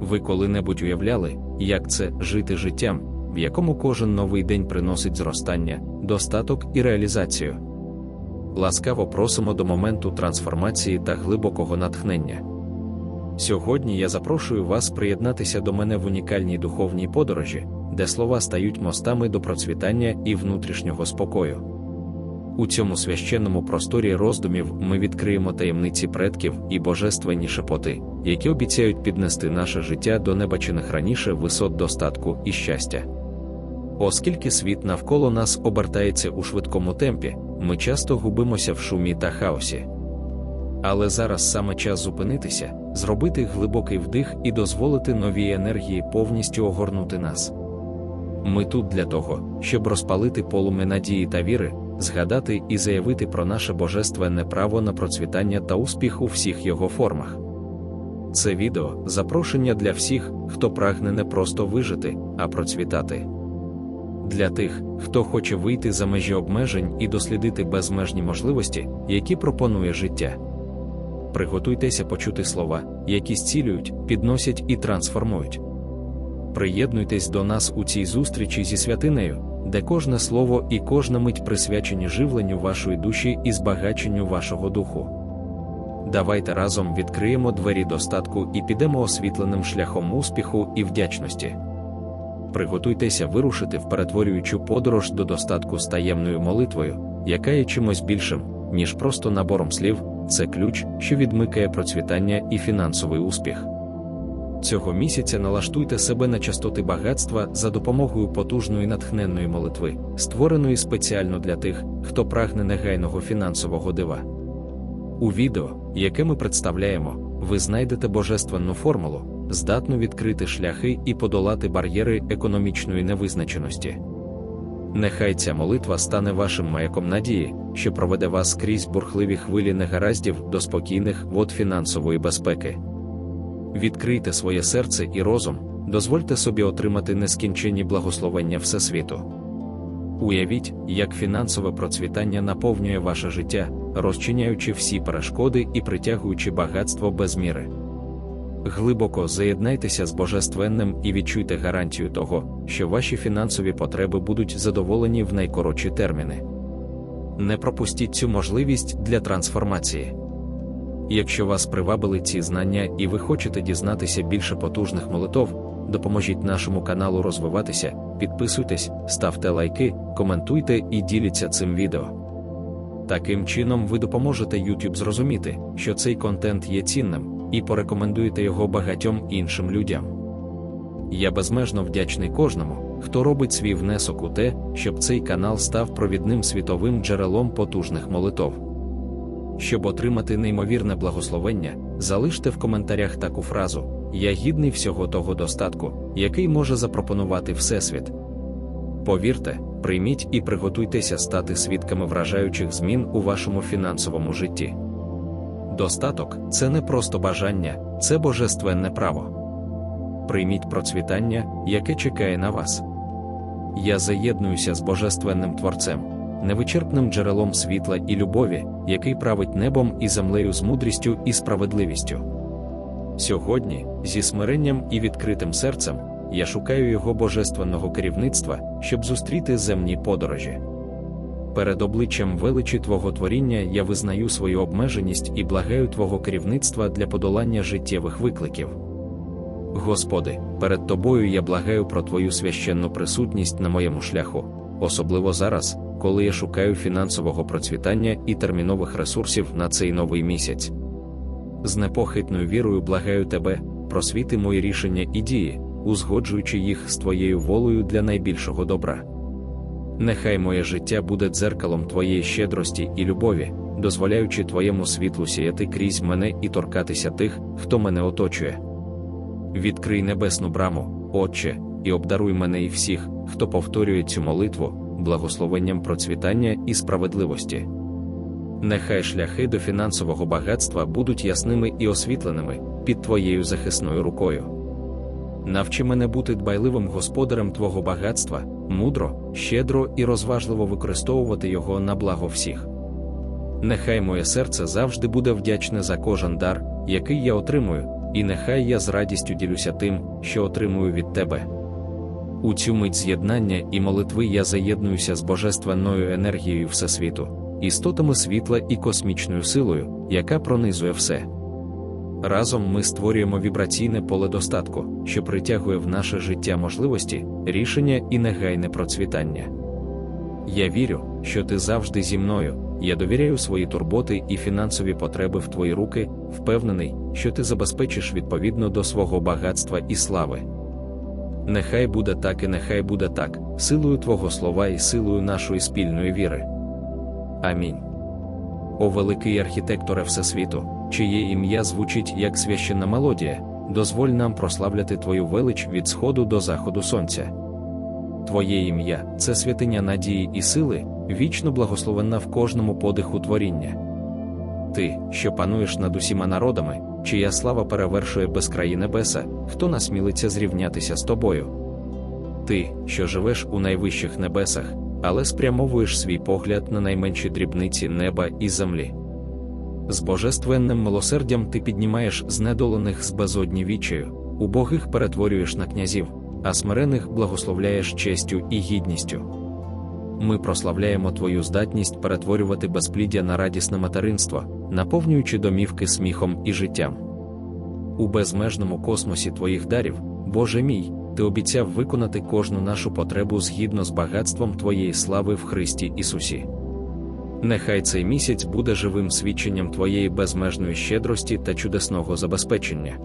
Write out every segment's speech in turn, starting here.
Ви коли-небудь уявляли, як це жити життям, в якому кожен новий день приносить зростання, достаток і реалізацію. Ласкаво просимо до моменту трансформації та глибокого натхнення. Сьогодні я запрошую вас приєднатися до мене в унікальній духовній подорожі, де слова стають мостами до процвітання і внутрішнього спокою. У цьому священному просторі роздумів ми відкриємо таємниці предків і божественні шепоти, які обіцяють піднести наше життя до небачених раніше висот достатку і щастя. Оскільки світ навколо нас обертається у швидкому темпі, ми часто губимося в шумі та хаосі. Але зараз саме час зупинитися, зробити глибокий вдих і дозволити новій енергії повністю огорнути нас. Ми тут для того, щоб розпалити полуми надії та віри, згадати і заявити про наше божественне право на процвітання та успіх у всіх його формах. Це відео запрошення для всіх, хто прагне не просто вижити, а процвітати. Для тих, хто хоче вийти за межі обмежень і дослідити безмежні можливості, які пропонує життя. Приготуйтеся почути слова, які зцілюють, підносять і трансформують. Приєднуйтесь до нас у цій зустрічі зі святинею, де кожне слово і кожна мить присвячені живленню вашої душі і збагаченню вашого духу. Давайте разом відкриємо двері достатку і підемо освітленим шляхом успіху і вдячності. Приготуйтеся вирушити в перетворюючу подорож до достатку з таємною молитвою, яка є чимось більшим, ніж просто набором слів, це ключ, що відмикає процвітання і фінансовий успіх. Цього місяця налаштуйте себе на частоти багатства за допомогою потужної натхненної молитви, створеної спеціально для тих, хто прагне негайного фінансового дива. У відео, яке ми представляємо, ви знайдете божественну формулу, здатну відкрити шляхи і подолати бар'єри економічної невизначеності. Нехай ця молитва стане вашим маяком надії, що проведе вас крізь бурхливі хвилі негараздів до спокійних вод фінансової безпеки. Відкрийте своє серце і розум, дозвольте собі отримати нескінченні благословення Всесвіту. Уявіть, як фінансове процвітання наповнює ваше життя, розчиняючи всі перешкоди і притягуючи багатство без міри. Глибоко заєднайтеся з Божественним і відчуйте гарантію того, що ваші фінансові потреби будуть задоволені в найкоротші терміни. Не пропустіть цю можливість для трансформації. Якщо вас привабили ці знання і ви хочете дізнатися більше потужних молитов, допоможіть нашому каналу розвиватися, підписуйтесь, ставте лайки, коментуйте і діліться цим відео. Таким чином, ви допоможете YouTube зрозуміти, що цей контент є цінним, і порекомендуєте його багатьом іншим людям. Я безмежно вдячний кожному, хто робить свій внесок у те, щоб цей канал став провідним світовим джерелом потужних молитов. Щоб отримати неймовірне благословення, залиште в коментарях таку фразу: Я гідний всього того достатку, який може запропонувати Всесвіт. Повірте, прийміть і приготуйтеся стати свідками вражаючих змін у вашому фінансовому житті. Достаток це не просто бажання, це божественне право. Прийміть процвітання, яке чекає на вас. Я заєднуюся з Божественним Творцем, невичерпним джерелом світла і любові, який править небом і землею з мудрістю і справедливістю. Сьогодні, зі смиренням і відкритим серцем, я шукаю його божественного керівництва, щоб зустріти земні подорожі. Перед обличчям величі Твого творіння я визнаю свою обмеженість і благаю Твого керівництва для подолання життєвих викликів. Господи, перед Тобою я благаю про Твою священну присутність на моєму шляху, особливо зараз, коли я шукаю фінансового процвітання і термінових ресурсів на цей новий місяць. З непохитною вірою благаю Тебе, просвіти мої рішення і дії, узгоджуючи їх з Твоєю волею для найбільшого добра. Нехай моє життя буде дзеркалом Твоєї щедрості і любові, дозволяючи Твоєму світлу сіяти крізь мене і торкатися тих, хто мене оточує. Відкрий небесну браму, Отче, і обдаруй мене і всіх, хто повторює цю молитву, благословенням процвітання і справедливості. Нехай шляхи до фінансового багатства будуть ясними і освітленими під Твоєю захисною рукою. Навчи мене бути дбайливим господарем Твого багатства, мудро, щедро і розважливо використовувати його на благо всіх. Нехай моє серце завжди буде вдячне за кожен дар, який я отримую, і нехай я з радістю ділюся тим, що отримую від тебе. У цю мить з'єднання і молитви я заєднуюся з божественною енергією Всесвіту, істотами світла і космічною силою, яка пронизує все. Разом ми створюємо вібраційне поле достатку, що притягує в наше життя можливості, рішення і негайне процвітання. Я вірю, що ти завжди зі мною, я довіряю свої турботи і фінансові потреби в твої руки, впевнений, що ти забезпечиш відповідно до свого багатства і слави. Нехай буде так і нехай буде так, силою Твого слова і силою нашої спільної віри. Амінь. О великий архітекторе Всесвіту, чиє ім'я звучить як священна мелодія, дозволь нам прославляти Твою велич від сходу до заходу сонця. Твоє ім'я це святиня надії і сили, вічно благословенна в кожному подиху творіння. Ти, що пануєш над усіма народами, чия слава перевершує безкраї небеса, хто насмілиться зрівнятися з тобою. Ти, що живеш у найвищих небесах, але спрямовуєш свій погляд на найменші дрібниці неба і землі. З божественним милосердям ти піднімаєш знедолених з безодні вічею, убогих перетворюєш на князів, а смирених благословляєш честю і гідністю. Ми прославляємо Твою здатність перетворювати безпліддя на радісне материнство, наповнюючи домівки сміхом і життям. У безмежному космосі Твоїх дарів, Боже мій, Ти обіцяв виконати кожну нашу потребу згідно з багатством Твоєї слави в Христі Ісусі. Нехай цей місяць буде живим свідченням Твоєї безмежної щедрості та чудесного забезпечення.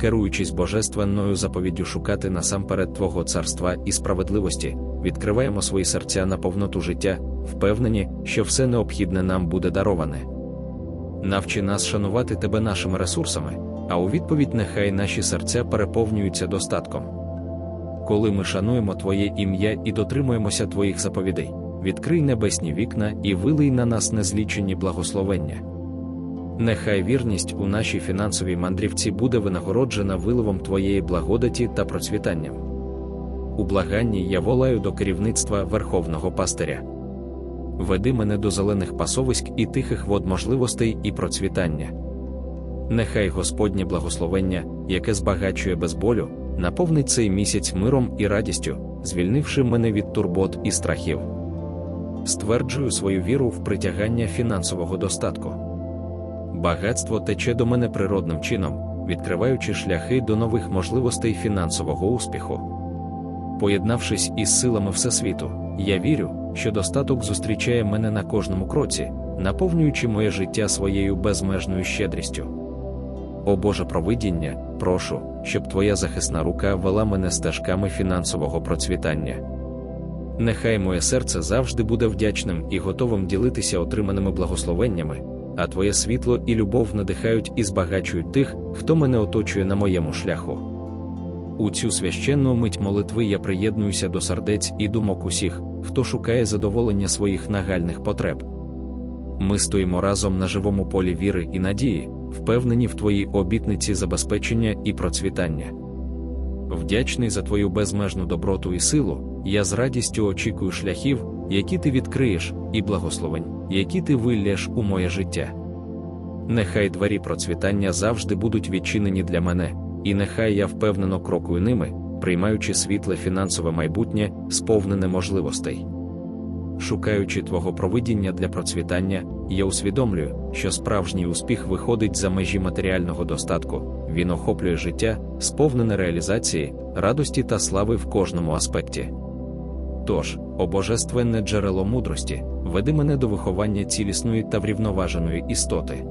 Керуючись божественною заповіддю шукати насамперед Твого царства і справедливості, відкриваємо свої серця на повноту життя, впевнені, що все необхідне нам буде дароване. Навчи нас шанувати Тебе нашими ресурсами, а у відповідь нехай наші серця переповнюються достатком. Коли ми шануємо Твоє ім'я і дотримуємося Твоїх заповідей, відкрий небесні вікна і вилий на нас незлічені благословення. Нехай вірність у нашій фінансовій мандрівці буде винагороджена виливом Твоєї благодаті та процвітанням. У благанні я волаю до керівництва Верховного пастиря. Веди мене до зелених пасовиськ і тихих вод можливостей і процвітання. Нехай Господнє благословення, яке збагачує без болю, наповнить цей місяць миром і радістю, звільнивши мене від турбот і страхів. Стверджую свою віру в притягання фінансового достатку. Багатство тече до мене природним чином, відкриваючи шляхи до нових можливостей фінансового успіху. Поєднавшись із силами Всесвіту, я вірю, що достаток зустрічає мене на кожному кроці, наповнюючи моє життя своєю безмежною щедрістю. О Боже провидіння, прошу, щоб Твоя захисна рука вела мене стежками фінансового процвітання. Нехай моє серце завжди буде вдячним і готовим ділитися отриманими благословеннями, а Твоє світло і любов надихають і збагачують тих, хто мене оточує на моєму шляху. У цю священну мить молитви я приєднуюся до сердець і думок усіх, хто шукає задоволення своїх нагальних потреб. Ми стоїмо разом на живому полі віри і надії, впевнені в Твоїй обітниці забезпечення і процвітання. Вдячний за Твою безмежну доброту і силу, я з радістю очікую шляхів, які ти відкриєш, і благословень, які ти вилляєш у моє життя. Нехай двері процвітання завжди будуть відчинені для мене, і нехай я впевнено крокую ними, приймаючи світле фінансове майбутнє, сповнене можливостей. Шукаючи твого провидіння для процвітання, я усвідомлюю, що справжній успіх виходить за межі матеріального достатку, він охоплює життя, сповнене реалізації, радості та слави в кожному аспекті. Тож, о божественне джерело мудрості, веди мене до виховання цілісної та врівноваженої істоти.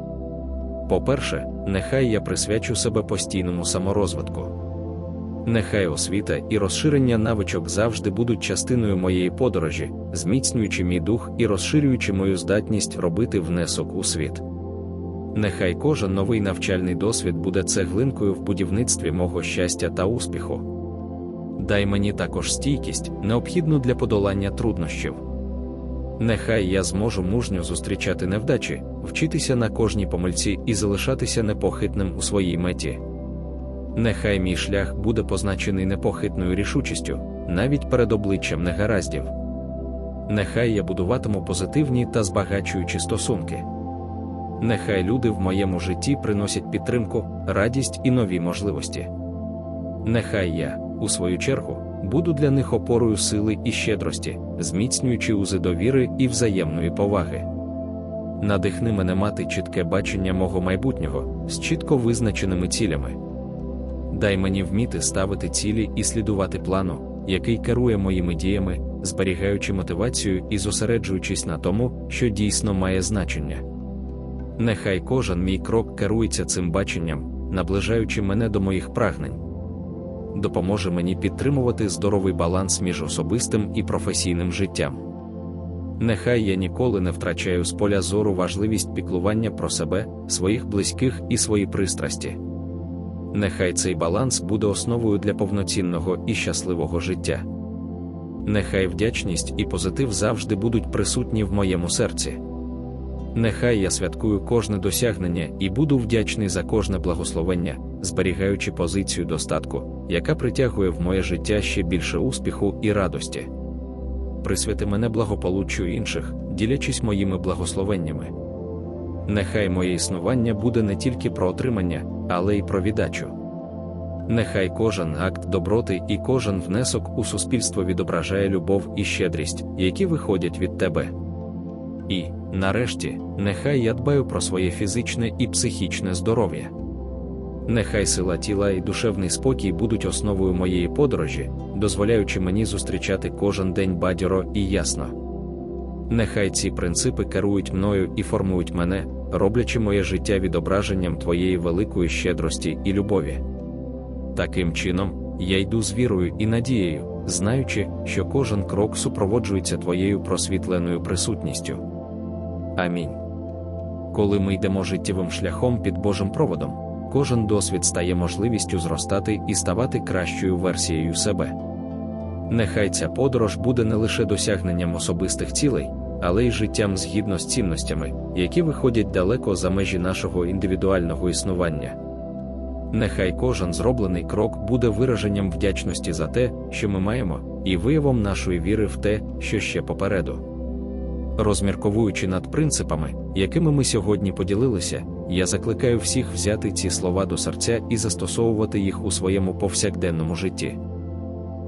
По-перше, нехай я присвячу себе постійному саморозвитку. Нехай освіта і розширення навичок завжди будуть частиною моєї подорожі, зміцнюючи мій дух і розширюючи мою здатність робити внесок у світ. Нехай кожен новий навчальний досвід буде цеглинкою в будівництві мого щастя та успіху. Дай мені також стійкість, необхідну для подолання труднощів. Нехай я зможу мужньо зустрічати невдачі, вчитися на кожній помильці і залишатися непохитним у своїй меті. Нехай мій шлях буде позначений непохитною рішучістю, навіть перед обличчям негараздів. Нехай я будуватиму позитивні та збагачуючі стосунки. Нехай люди в моєму житті приносять підтримку, радість і нові можливості. Нехай я, у свою чергу, буду для них опорою сили і щедрості, зміцнюючи узи довіри і взаємної поваги. Надихни мене мати чітке бачення мого майбутнього з чітко визначеними цілями. Дай мені вміти ставити цілі і слідувати плану, який керує моїми діями, зберігаючи мотивацію і зосереджуючись на тому, що дійсно має значення. Нехай кожен мій крок керується цим баченням, наближаючи мене до моїх прагнень. Допоможе мені підтримувати здоровий баланс між особистим і професійним життям. Нехай я ніколи не втрачаю з поля зору важливість піклування про себе, своїх близьких і свої пристрасті. Нехай цей баланс буде основою для повноцінного і щасливого життя. Нехай вдячність і позитив завжди будуть присутні в моєму серці. Нехай я святкую кожне досягнення і буду вдячний за кожне благословення, зберігаючи позицію достатку, яка притягує в моє життя ще більше успіху і радості. Присвяти мене благополуччю інших, ділячись моїми благословеннями. Нехай моє існування буде не тільки про отримання, але й про віддачу. Нехай кожен акт доброти і кожен внесок у суспільство відображає любов і щедрість, які виходять від тебе. І, нарешті, нехай я дбаю про своє фізичне і психічне здоров'я. Нехай сила тіла і душевний спокій будуть основою моєї подорожі, дозволяючи мені зустрічати кожен день бадьоро і ясно. Нехай ці принципи керують мною і формують мене, роблячи моє життя відображенням твоєї великої щедрості і любові. Таким чином, я йду з вірою і надією, знаючи, що кожен крок супроводжується твоєю просвітленою присутністю. Амінь. Коли ми йдемо життєвим шляхом під Божим проводом, кожен досвід стає можливістю зростати і ставати кращою версією себе. Нехай ця подорож буде не лише досягненням особистих цілей, але й життям згідно з цінностями, які виходять далеко за межі нашого індивідуального існування. Нехай кожен зроблений крок буде вираженням вдячності за те, що ми маємо, і виявом нашої віри в те, що ще попереду. Розмірковуючи над принципами, якими ми сьогодні поділилися, я закликаю всіх взяти ці слова до серця і застосовувати їх у своєму повсякденному житті.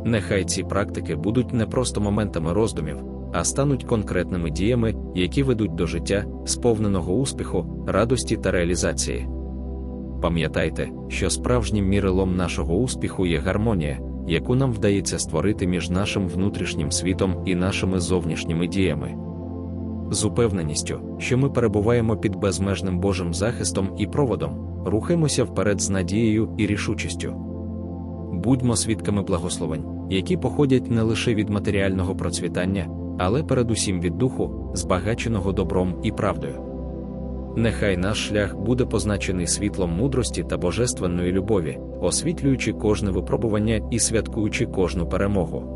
Нехай ці практики будуть не просто моментами роздумів, а стануть конкретними діями, які ведуть до життя, сповненого успіху, радості та реалізації. Пам'ятайте, що справжнім мірилом нашого успіху є гармонія, яку нам вдається створити між нашим внутрішнім світом і нашими зовнішніми діями. З упевненістю, що ми перебуваємо під безмежним Божим захистом і проводом, рухаємося вперед з надією і рішучістю. Будьмо свідками благословень, які походять не лише від матеріального процвітання, але передусім від духу, збагаченого добром і правдою. Нехай наш шлях буде позначений світлом мудрості та божественної любові, освітлюючи кожне випробування і святкуючи кожну перемогу.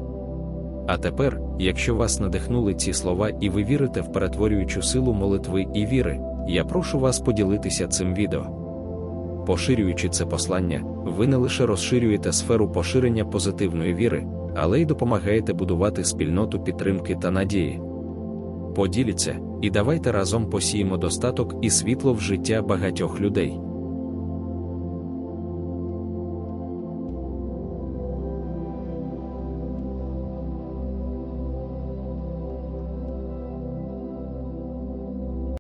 А тепер, якщо вас надихнули ці слова і ви вірите в перетворюючу силу молитви і віри, я прошу вас поділитися цим відео. Поширюючи це послання, ви не лише розширюєте сферу поширення позитивної віри, але й допомагаєте будувати спільноту підтримки та надії. Поділіться, і давайте разом посіємо достаток і світло в життя багатьох людей.